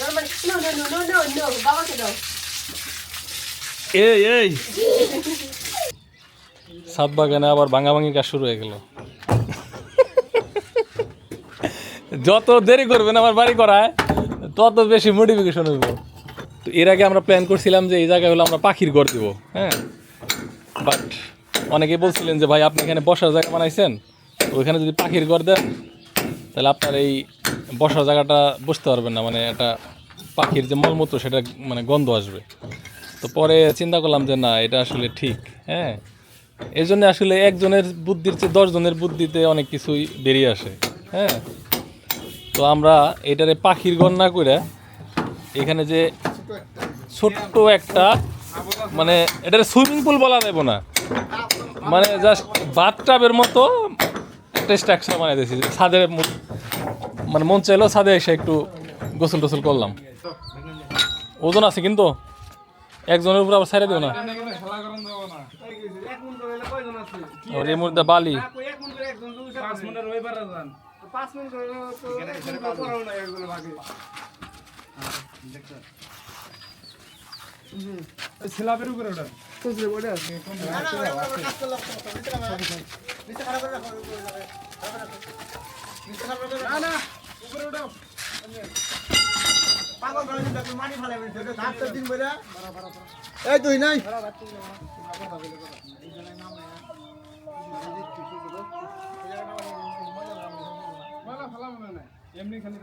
Normal. এই। আবার ভাঙাভাঙি কাজ শুরু হয়ে গেল। যত দেরি করবেন আমার বাড়ি করায়, তত বেশি মডিফিকেশন হইব। তো এর আগে আমরা প্ল্যান করছিলাম যে এই জায়গায় হলো আমরা পাখির ঘর দিব হ্যাঁ? বাট অনেকে বলছিলেন যে, ভাই, আপনি এখানে বসার জায়গা বানাইছেন, ওইখানে যদি পাখির ঘর দেন তাহলে আপনার এই বসার জায়গাটা বসতে পারবেন না মানে একটা পাখির যে মলমূত্র সেটা মানে গন্ধ আসবে। তো পরে চিন্তা করলাম যে না, এটা আসলে ঠিক হ্যাঁ? এই জন্য আসলে একজনের বুদ্ধির চেয়ে দশজনের বুদ্ধিতে অনেক কিছুই বেরিয়ে আসে হ্যাঁ? তো আমরা এটারে পাখির ঘর না করে এখানে যে ছোট্ট একটা মানে এটার সুইমিং পুল বলা যাবে না। মানে জাস্ট বাথটাবের মতো একটা স্ট্রাকচার বানিয়ে দিয়েছি ছাদের মানে মন চাইলো ছাদে এসে একটু গোসল টোসল করলাম। ওজন আছে কিন্তু। একজনের উপর আবার ছেড়ে দিও না। এর মধ্যে বালি। না। উপরে ওটা এই তুই নাই। মালা ফালা নাই এমনি খালি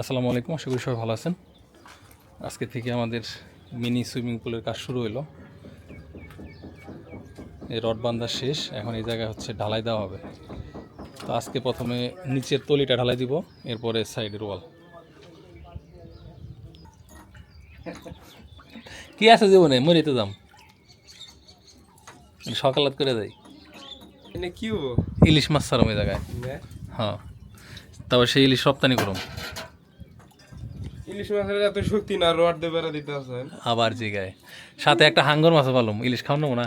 আসসালামু আলাইকুম আশা করি সবাই ভালো আছেন। আজকে থেকে আমাদের মিনি সুইমিং পুলের কাজ শুরু হলো এই রড বান্ধা শেষ এখন এই জায়গায় হচ্ছে ঢালাই দেওয়া হবে। তো আজকে প্রথমে নিচের তলিটা ঢালাই দিব এরপরে সাইডের ওয়াল। কি আছে জীবনে? মরিতে যাম। সকালাত করে যাই। কি হব? ইলিশ মাছ ছাড়াম এই জায়গায়। হ্যাঁ। তারপর সেই ইলিশ রপ্তানি করুম। ইলিশ মাছের এত শক্তি না রড দিয়ে বেড়া দিতে আছেন? আবার জিগায়। সাথে একটা হাঙ্গর মাছও পালুম ইলিশ খাওয়ানো না?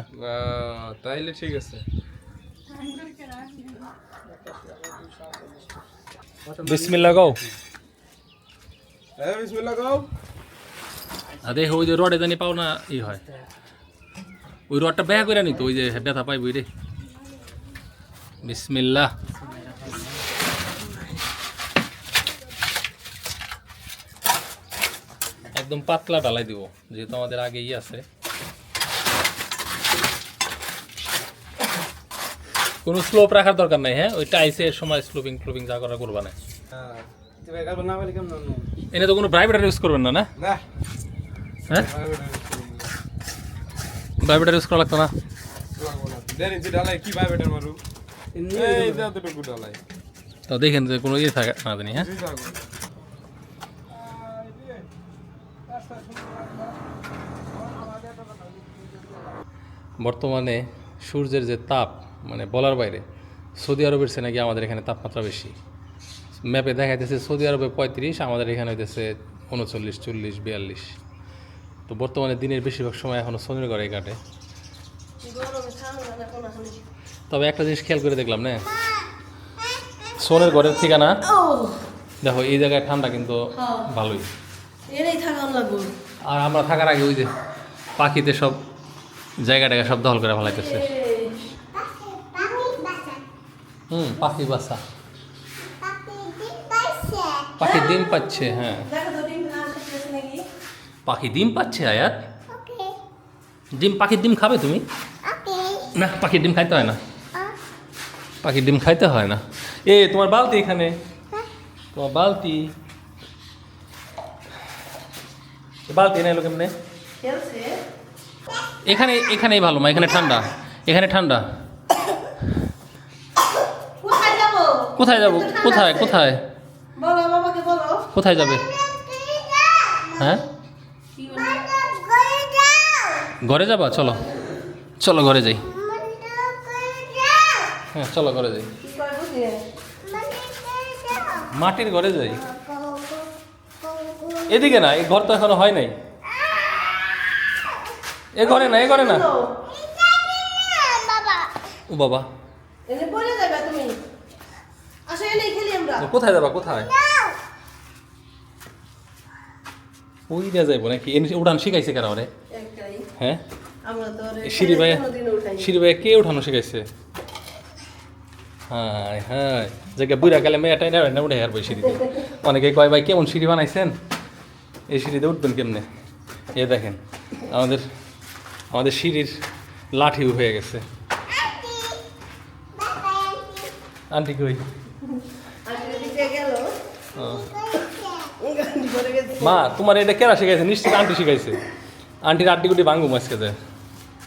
তাইলে ঠিক আছে। বিসমিল্লা গাও হ্যাঁ বিসমিল্লাহ গাও আর ওই যে রডে জানি পাও না ই হয়। ওই রডটা ব্যয় করে নিত ওই যে ব্যথা পাইবই রে। বিসমিল্লা একদম পাতলা ডালাই দিব যেহেতু আমাদের আগে ই আছে। কোনো স্লোপ রাখার দরকার নাই হ্যাঁ? ওই টাইসের সময় স্লোপিং ক্লোপিং যা করা করবা না। এনে তো কোনো প্রাইভেটার ইউজ করবেন না না? হ্যাঁ? প্রাইভেটার ইউজ করা লাগতো না? দেন ইঞ্চি ঢালাই কি ভাই বেটার মারু? এই দে এতটুকু ঢালাই। তো দেখেন যে কোনো ইয়ে থাকে না হ্যাঁ? বর্তমানে সূর্যের যে তাপ মানে বলার বাইরে সৌদি আরবের চেয়ে নাকি আমাদের এখানে তাপমাত্রা বেশি। ম্যাপে দেখা যাচ্ছে সৌদি আরবে পঁয়ত্রিশ আমাদের এখানে হইতেছে উনচল্লিশ চল্লিশ বিয়াল্লিশ। তো বর্তমানে দিনের বেশিরভাগ সময় এখনও সোনের ঘরে কাটে তবে একটা জিনিস খেয়াল করে দেখলাম না? সোনের ঘরের ঠিকানা? দেখো এই জায়গায় ঠান্ডা কিন্তু ভালোই। থাকা লাগবো। আর আমরা থাকার আগে ওই যে পাখিতে সব জায়গাটাকে সব দখল করে ফেলাইতেছে। হুম, পাখি বাসা। পাখি ডিম পাচ্ছে হ্যাঁ। পাখি ডিম পাচ্ছে, আয়াত? ডিম পাখির ডিম খাবে তুমি? না পাখির ডিম খাইতে হয় না। পাখির ডিম খাইতে হয় না। এ, তোমার বালতি এখানে। তোমার বালতি। বালতি এনে এলো কেমনে? খেলছে এখানে এখানেই ভালো মা এখানে ঠান্ডা এখানে ঠান্ডা। কোথায় যাব? কোথায় কোথায় কোথায় যাবে? হ্যাঁ? ঘরে যাবা? চলো। চলো ঘরে যাই। হ্যাঁ চলো ঘরে যাই। মাটির ঘরে যাই। এদিকে না এই ঘর তো এখনও হয় নাই। এ ঘরে না এ ঘরে না। ও বাবা। এনে পড়ে যাবে তুমি। আসো এনেই খেলি আমরা। কোথায় যাবা কোথায়? ওই দিয়ে যাইব নাকি? এনে উড়ান শিখাইছে কারা ওরে? হ্যাঁ? আমরা সিঁড়ি ভাই। সিঁড়ি ভাই কে উঠানো শিখাইছে? হাই হাই জায়গা বুড়া গেলে মেয়েটাই না না উঠে হারবে সিঁড়িতে অনেকে কয় ভাই কেমন সিঁড়ি বানাইছেন? এই সিঁড়িতে উঠবেন কেমনে? এ দেখেন আমাদের আমাদের সিঁড়ির লাঠি হয়ে গেছে। আন্টি কই? মা তোমার এটা কেনা শিখাইছে? নিশ্চিত আন্টি শিখাইছে। আন্টির আড্ডি গুটি ভাঙ্গু মাছকে যায়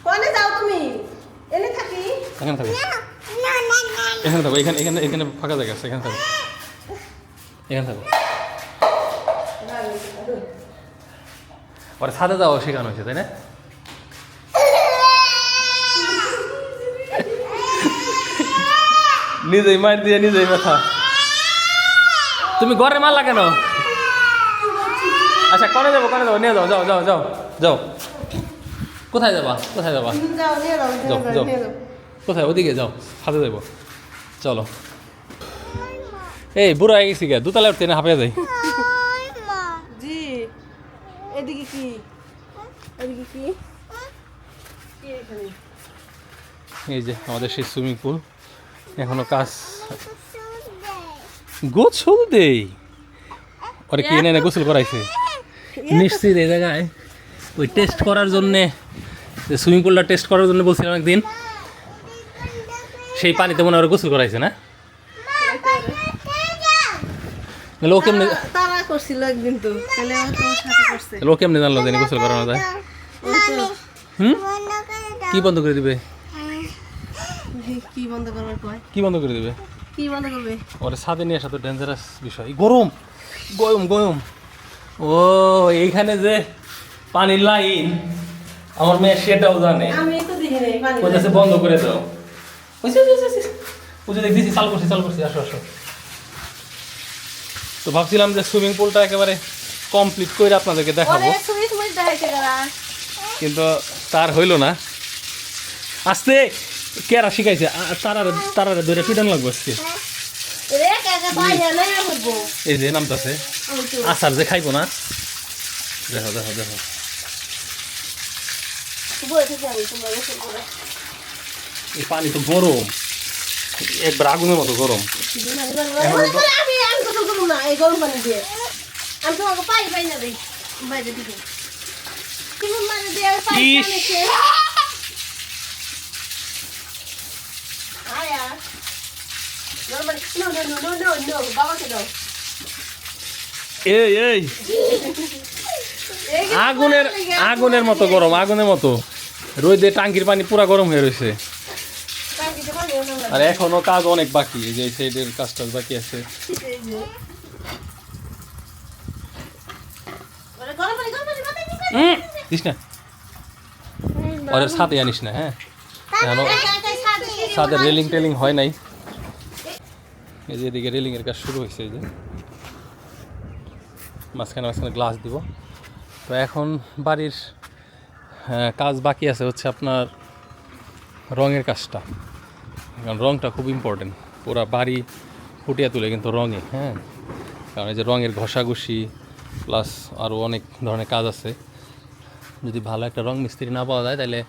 কোনে যাও তুমি? এনে থাকি। এখানে থাকো। এখানে থাকো এখানে এখানে এখানে ফাঁকা জায়গা আছে এখানে থাকো। এখানে থাকো। ওরা ছাদে যাওয়া শেখানো হয়েছে তাই না? নিজেই মার দিয়ে নিজেই ব্যথা। তুমি ঘরে মারলা কেন? আচ্ছা কনে যাব কনে যাব? নিয়ে যাও যাও যাও যাও যাও। কোথায় যাবা? কোথায় যাবা? যাও যাও কোথায়? ওদিকে যাও হাতে যাব চলো। এই বুড়ো হয়ে গেছি গে দুতলা উঠতে না হাঁপিয়ে যাই। জি এদিকে কি? এদিকে কি কি? এই যে আমাদের সেই সুইমিং পুল। এখনও কাজ গোসল দেই। ওরে কি এনে এনে গোসল করাইছে? নিশ্চিত এই জায়গায়। ওই টেস্ট করার জন্যে যে সুইমিং পুলটা টেস্ট করার জন্য বলছিলাম একদিন। সেই পানিতে মনে হয় গোসল করাইছে না? ও কেমনে তারা করছিল একদিন তো। তাহলে ও তোমার সাথে করছে। তাহলে ও কেমনে জানলো যে গোসল করানো যায়? হুম? কি বন্ধ করে দিবে? কি বন্ধ করবে কয়? কি বন্ধ করে দিবে? কি বন্ধ করবে? ওরে ছাদে নিয়ে আসা তো ডেঞ্জারাস বিষয়। গরম গরম গরম। ও এইখানে যে পানির লাইন আমার মেয়ে সেটাও জানে। আমি তো দেখি নাই পানি বন্ধ করে দাও। ওইসে। ওই যে দেখতেছি চাল করছি চাল করছি। আসো আসো। তো ভাবছিলাম যে সুইমিং পুলটা একেবারে কমপ্লিট করে আপনাদেরকে দেখাবো। কিন্তু তার হইল না। আস্তে! কেরা শিখাইছে? তারার তারারে ধরে পিটান লাগবে আজকে। এই যে নামতাছে আমি তো। আচার যে খাইবো না। দেখো দেখো দেখো। এই পানি তো গরম। একবার আগুনের মতো গরম। এখন তো- আমি আমি গোসল করব না এই গরম পানি দিয়ে আমি তোমাকে পাই পাই না দেই বাইরে দিকে তুমি মানে দিয়ে আমি পাই ইস। পানি খেয়ে আয়া নো নো নো নো বাবাকে দাও এই এই। আগুনের আগুনের মতো গরম আগুনের মতো। রোদে টাঙ্কির পানি পুরা গরম হয়ে রয়েছে। আর এখনও কাজ অনেক বাকি এই যে সাইডের কাজ টাজ বাকি আছে। দিস না। ওদের সাথে আনিস না হ্যাঁ? ছাদের রেলিং টেলিং হয় নাই। এই যে এদিকে রেলিংয়ের কাজ শুরু হয়েছে এই যে। মাঝখানে মাঝখানে গ্লাস দিব। তো এখন বাড়ির কাজ বাকি আছে হচ্ছে আপনার রঙের কাজটা। কারণ রঙটা খুব ইম্পর্টেন্ট পুরা বাড়ি ফুটিয়ে তুলে কিন্তু রঙে হ্যাঁ? কারণ এই যে রঙের ঘষাঘষি প্লাস আরও অনেক ধরনের কাজ আছে। যদি ভালো একটা রং মিস্ত্রি না পাওয়া যায় তাহলে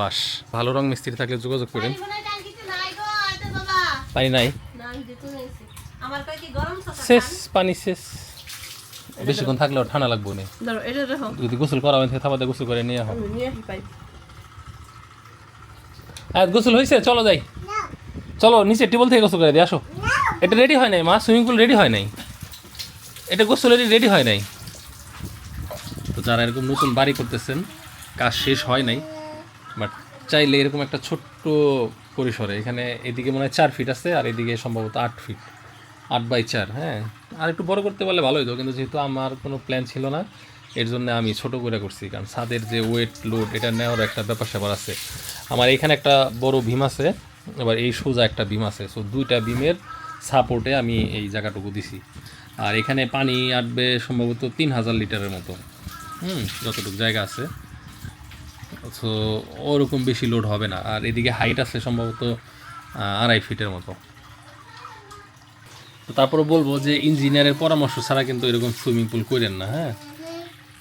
বাস। ভালো রং মিস্ত্রি থাকলে যোগাযোগ করেন। পানি নাই? শেষ পানি শেষ। বেশিক্ষণ থাকলে ওর ঠান্ডা লাগবে না। ধরো এটা দেখো যদি গোসল করা হয় থাবাতে গোসল করে নিয়ে হোক হ্যাঁ গোসল হয়েছে চলো যাই। চলো নিচে টেবল থেকে গোসল করে দিয়ে আসো। এটা রেডি হয় নাই মা? সুইমিং পুল রেডি হয় নাই? এটা গোসলের রেডি হয় নাই? তো যারা এরকম নতুন বাড়ি করতেছেন কাজ শেষ হয় নাই বাট চাইলে এরকম একটা ছোট্ট পরিসরে। এখানে এদিকে মনে হয় চার ফিট আছে আর এদিকে সম্ভবত আট ফিট আট বাই চার হ্যাঁ। আর একটু বড় করতে পারলে ভালো হতো কিন্তু যেহেতু আমার কোনো প্ল্যান ছিল না, এর জন্য আমি ছোট করে করছি, কারণ ছাদের যে ওয়েট লোড এটা নেওয়ার একটা ব্যাপার স্যাপার আছে। আমার এখানে একটা বড় ভীম আছে, এবার এই সোজা একটা ভীম আছে। সো দুইটা ভীমের সাপোর্টে আমি এই জায়গাটুকু দিছি। আর এখানে পানি আটবে সম্ভবত তিন হাজার লিটারের মতো। হুম, যতটুকু জায়গা আছে। সো ওরকম বেশি লোড হবে না। আর এদিকে হাইট আছে সম্ভবত আড়াই ফিটের মতো। তো তারপরে বলব যে ইঞ্জিনিয়ারের পরামর্শ ছাড়া কিন্তু এরকম সুইমিং পুল করেন না হ্যাঁ?